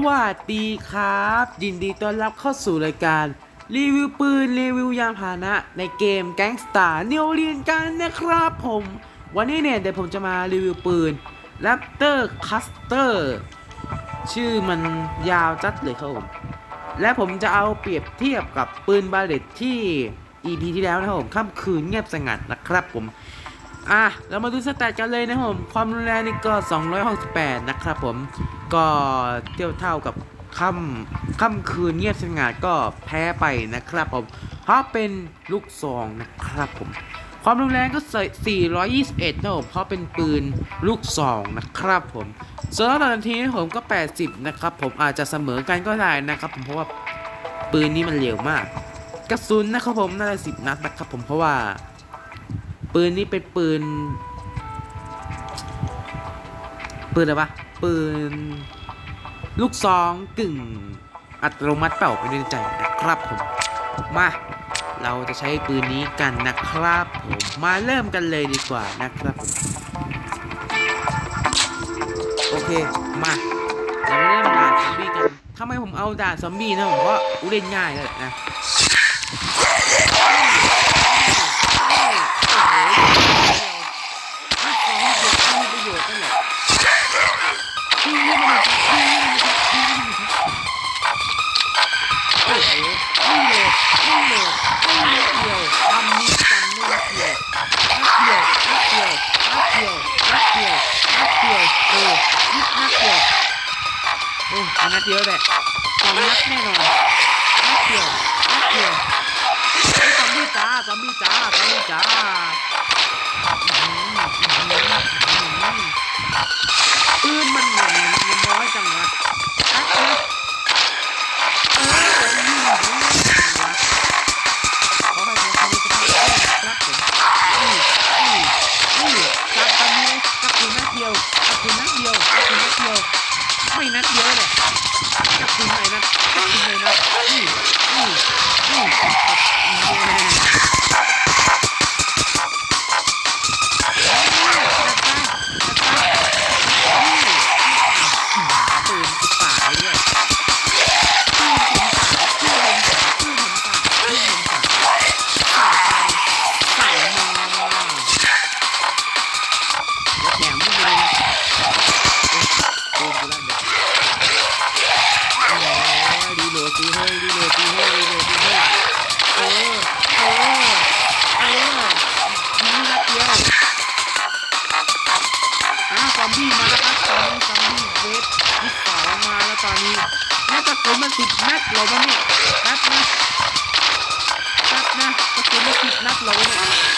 สวัสดีครับ ยินดีต้อนรับเข้าสู่รายการ รีวิวปืน รีวิวยานพาหนะ ในเกมแก๊งสตาร์เนวเรียนกันนะครับผม วันนี้เนี่ยเดี๋ยวผมจะมารีวิวปืน Raptor Custer ชื่อมันยาวจัดเลยครับผม และผมจะเอาเปรียบเทียบกับปืนบาเลตที่ EP ที่แล้วนะครับผมค่ำคืนเงียบสงัดนะครับผมอะเรามาดูสแตทกันเลยนะครับผมความรุนแรงนี่ก็ 268 นะครับผม ก็เทียบเท่ากับค่ำค่ำคืนเงียบสงัดก็แพ้ไปนะครับผมเพราะเป็นลูกซองนะครับผม ความรุนแรงก็ 421นะครับผมเพราะเป็นปืนลูกซองนะครับผมส่วนต่อนาทีนี่ผมก็ 80 นะครับผมอาจจะเสมอกันก็ได้นะครับผมเพราะว่าปืนนี้มันเร็วมาก กระสุนนะครับผมน่าจะ10นัดนะครับผมเพราะว่า ปืนนี้เป็นปืน ปืนอะไรวะ ปืน ลูกซองกึ่ง อัตโนมัติเป่าไปในใจนะครับผม มา เราจะใช้ปืนนี้กันนะครับผมมาเริ่มกันเลยดีกว่านะครับผมโอเคมาเราเริ่มด่านซอมบี้กันทำไมผมเอาด่านซอมบี้นะผมเพราะเล่นง่ายเลยนะ สียวแหละสองนัดแน่นอนนัดเดียวนัดเดียวไอ้ซอมบี้จ้าซอมบี้จ้าซอมบี้จ้าปืนมัน สิเฮ้ยดีโหลดสิเฮ้ยดีโหลดสิเฮ้ยเออเออเออยิงนัดเดียวอ่าซอมบี้มาแล้วครับตอนนี้ซอมบี้เวฟที่สองมาแล้วตอนนี้น่าจะสุนมันสิบนัดเหรอวะเนี่ยนัดนะนัดนะกระสุนมันสิบนัดเราเนี่ย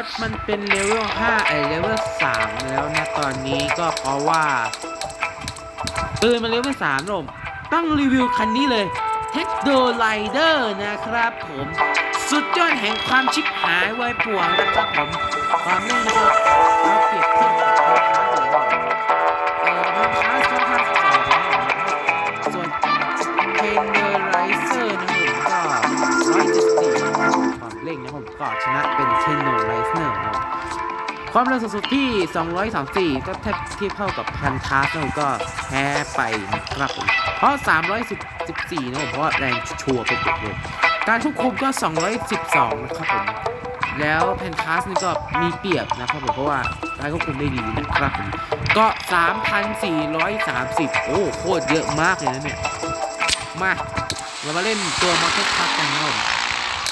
ความที่รถมันเป็นเลเวล5ไอเลเวล3แล้วนะตอนนี้ก็เพราะว่าปืนมันเลเวล3ลมต้องรีวิวคันนี้เลยเทคโดไลเดอร์นะครับผมสุดยอดแห่งความชิบหายไวายป่วงนะครับผมความเล่นนะครับเราเปรียบเทียบ ก็ชนะเป็นเทนเดอร์ไรเซอร์นะความเร็วสูงสุดที่ 234 ก็แทบเทียบเท่ากับพันคาร์สนะก็แพ้ไปนะครับผมเพราะ 314นะผมเพราะแรงชัวร์ไปหมดเลยการควบคุมก็ 212 นะครับผม แล้วแพนคาสนี่ก็มีเปรียบนะครับผมเพราะว่าการควบคุมได้ดีนะครับผมก็3,430 โอ้โคตรเยอะมากเลยนะเนี่ย มา เรามาเล่นตัวมาร์เก็ตคัพกันนะครับผม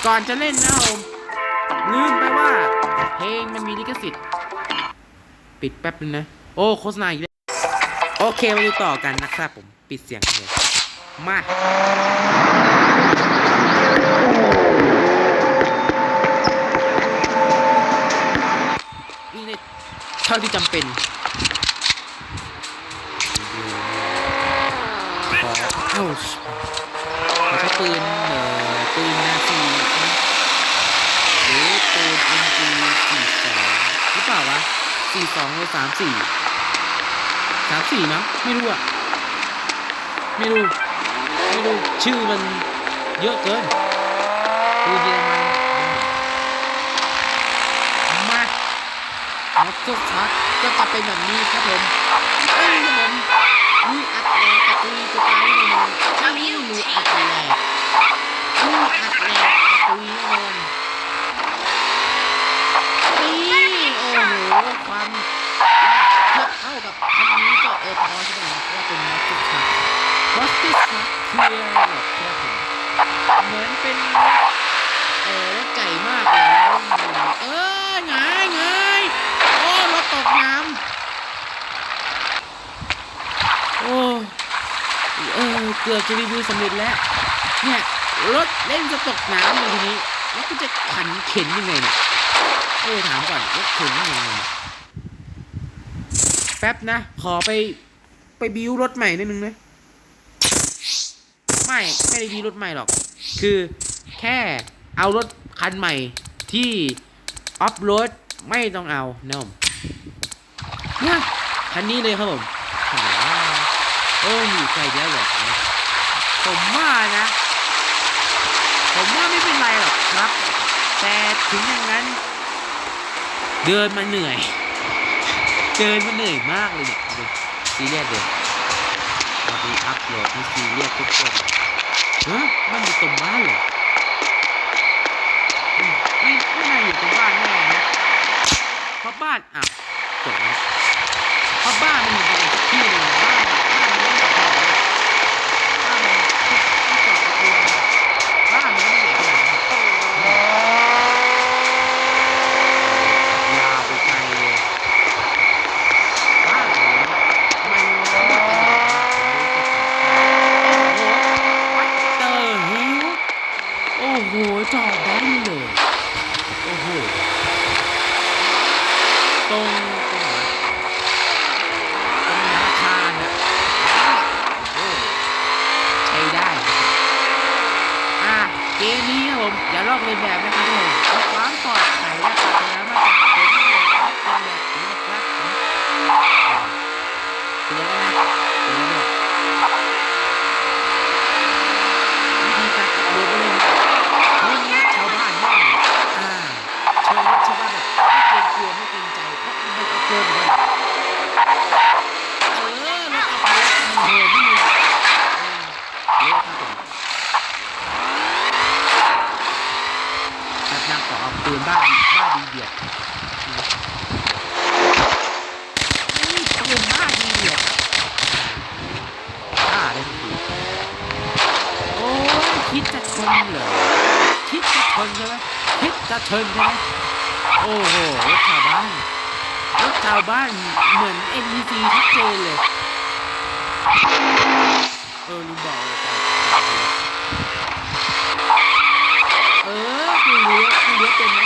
ก่อนจะเล่นนะครับผม ลืมไปว่าเพลงมันมีลิขสิทธิ์ ปิดแป๊บนึงนะ โอ้โฆษณาอีกแล้วโอเคมาดูต่อกันนะครับผมปิดเสียงเลยมาวิ่งในเท่าที่จำเป็นขอเอ้าเขาใช้ปืนเอ่อปืนนาซีะ42หรือ34 34มั้งไม่รู้อะไม่รู้ ไม่รู้ ชื่อมันเยอะเกินปืนเยอรมันมาแล้วก็ชักก็จะเป็นแบบนี้ครับผมเอ้ยผมนี่อัดแรงกระตุยกระจายแน่นอนไม่มีหนูอัดแรงหนูอัดแรงกระตุยแน่นอนโอ้โห ความเทียบเท่ากับคันนี้ก็เออพอใช่ไหมเพราะว่าเป็นมัสติชักมัสติชักคืออะไรหรอครับผมเหมือนเป็นเออไก่มากเลยแล้วเออไงไงโอ้รถตกน้ำโอ้เออเกือบจะรีวิวสำเร็จแล้วเนี่ยรถเล่นจะตกน้ำเลยทีนี้แล้วก็จะขันเข็นยังไงเนี่ย ออถามก่อนรถเข็นยังไงแป๊บนะ ขอไปไปบิวรถใหม่นิดนึงนะ ไม่ไม่ได้บิวรถใหม่หรอก คือแค่เอารถคันใหม่ที่ออฟโรดไม่ต้องเอาเนมเนี่ยคันนี้เลยครับผมโอ้ยใจเยอะเลยผมว่านะ ผมว่าไม่เป็นไรหรอกครับ แต่ถึงอย่างนั้น เดินมาเหนื่อย เดินมาเหนื่อยมากเลยเนี่ยดูซีเรียสเดินมาดูอัพโหลดที่ซีเรียสทุกคนฮะมันอยู่ตรงบ้านเหรอไม่ไม่น่าอยู่ตรงบ้านแน่นะเพราะบ้านอะจบแล้วเพราะบ้านมันอยู่ตรงอีกที่หนึงบ้านบ้านมันไม่ได้จอดเลยบ้านมันไม่จอดตะเกียงบ้านมันไม่ได้ใหญ่ขนาดนั้นยาวไปไกลเลยบ้านผมมันไม่ได้ขนาดนั้นโอ้โห วัดเตอร์ฮิวโอ้โห จอแบนเลย โอ้โห ตรงตรงไหนตรงอาคารอะโอ้โหใช้ได้ อะ เกมนี้ครับผม อย่าลอกเลียนแบบนะครับผมความปลอดภัยนะครับ ราะมันอัพโหลดเหมือนกันเออรถอัพโหลดมันเหินนิดนึงเออเละครับผมแบบนางขอเอาปืนบ้าดีบ้าดีเดียดนี่ปืนบ้าดีเดียดฆ่าได้ทุกทีโอ้ยคิดจะชนเหรอคิดจะชนใช่ไหมคิดจะชนใช่ไหมโอ้โหรถชาวบ้าน รถชาวบ้านเหมือน NPC ชัดเจนเลย เออลืมบอกเลยแต่เออกูเลี้ยวกูเลี้ยวเป็นไหม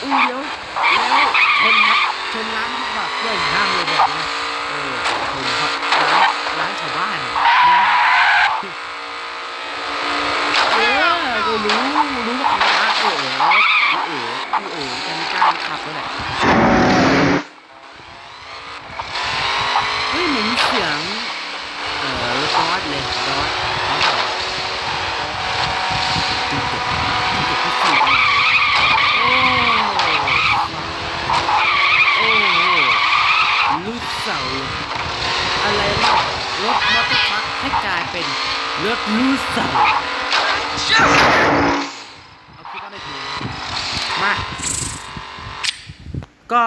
กูเลี้ยวแล้วชนนะชนร้านทุกแบบเพื่อนห้ามเลยแบบนี้เออชนเพราะร้านร้านชาวบ้านนะเออกูรู้รู้ว่าเป็นร้านเออเออเออกันการขับแล้วแหละเฮ้ยเหมือนเสียง เออรถดอสเลยดอสดอสเหรอจุดเด็ดจุดเด็ดที่สี่มาโอ้โอ้ ลูกเสาเลยอะไรวะรถมอเตอร์ทรัคให้กลายเป็นรถลูกเสาเอาคิดว่าไม่ถูกมา ก็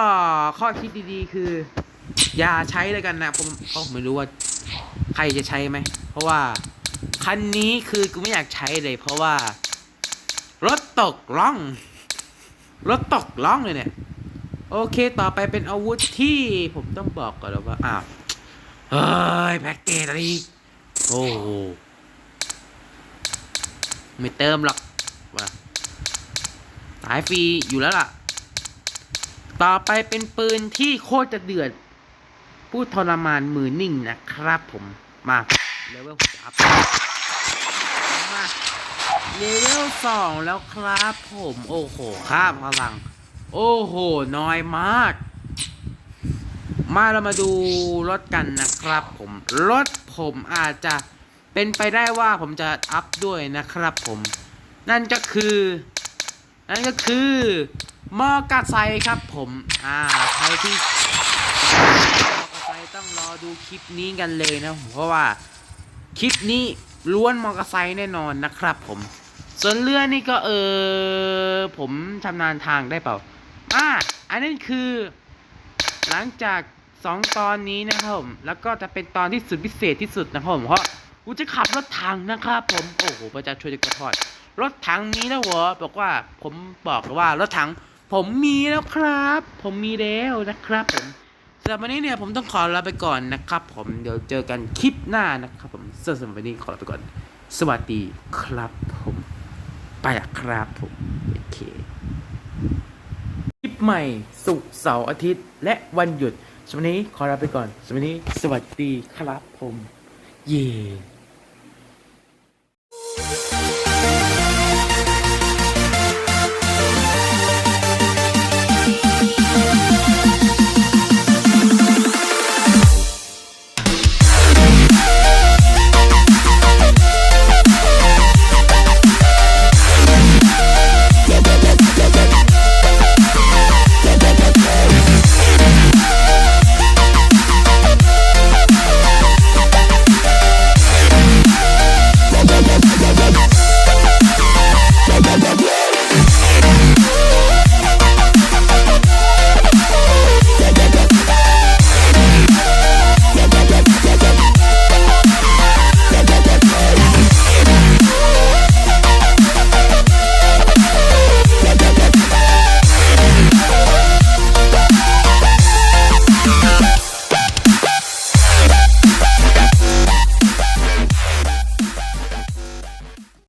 ข้อคิดดีๆคือ อย่าใช้เลยกันนะผมผมไม่รู้ว่า ใครจะใช้ไหม เพราะว่า คันนี้คือกูไม่อยากใช้เลย เพราะว่า รถตกล่อง รถตกล่องเลยเนี่ย โอเค ต่อไปเป็นอาวุธที่ผมต้องบอกก่อนแล้วว่า อ้าว เฮ้ย แพ็กเกจอะไรอีกโอ้โห ไม่เติมหรอกว่าสายฟรีอยู่แล้วล่ะ ต่อไปเป็นปืนที่โคตรจะเดือด ผู้ทรมานมือนิ่งนะครับผมมาเลเวลผมจะอัพมาเลเวลสองแล้วครับผม โอ้โหค่าพลัง โอ้โห น้อยมาก มาเรามาดูรถกันนะครับ ผม รถผมอาจจะเป็นไปได้ว่าผมจะอัพด้วยนะครับผม นั่นก็คือ นั่นก็คือมอเตอร์ไซค์ครับผม อ่า ใครที่มอเตอร์ไซค์ต้องรอดูคลิปนี้กันเลยนะเพราะว่าคลิปนี้ล้วนมอเตอร์ไซค์แน่นอนนะครับผม ส่วนเรือนี่ก็เออผมชำนาญทางได้เปล่า อ่าอันนั้นคือ หลังจากสองตอนนี้นะครับผม แล้วก็จะเป็นตอนที่สุดพิเศษที่สุดนะครับผมเพราะกูจะขับรถถังนะครับผม โอ้โหพระเจ้าช่วยกระทอดรถถังนี้นะหัวบอกว่าผมบอกว่ารถถัง ผมมีแล้วครับ ผมมีแล้วนะครับผมสำหรับวันนี้เนี่ยผมต้องขอลาไปก่อนนะครับ ผมเดี๋ยวเจอกันคลิปหน้านะครับ ผมสำหรับวันนี้ขอลาไปก่อน สวัสดีครับผม ไปละครับผมโอเค ใหม่สุกเสาร์อาทิตย์ และวันหยุดสำหรับวันนี้ขอลาไปก่อนสำหรับวันนี้สวัสดีครับผม เย่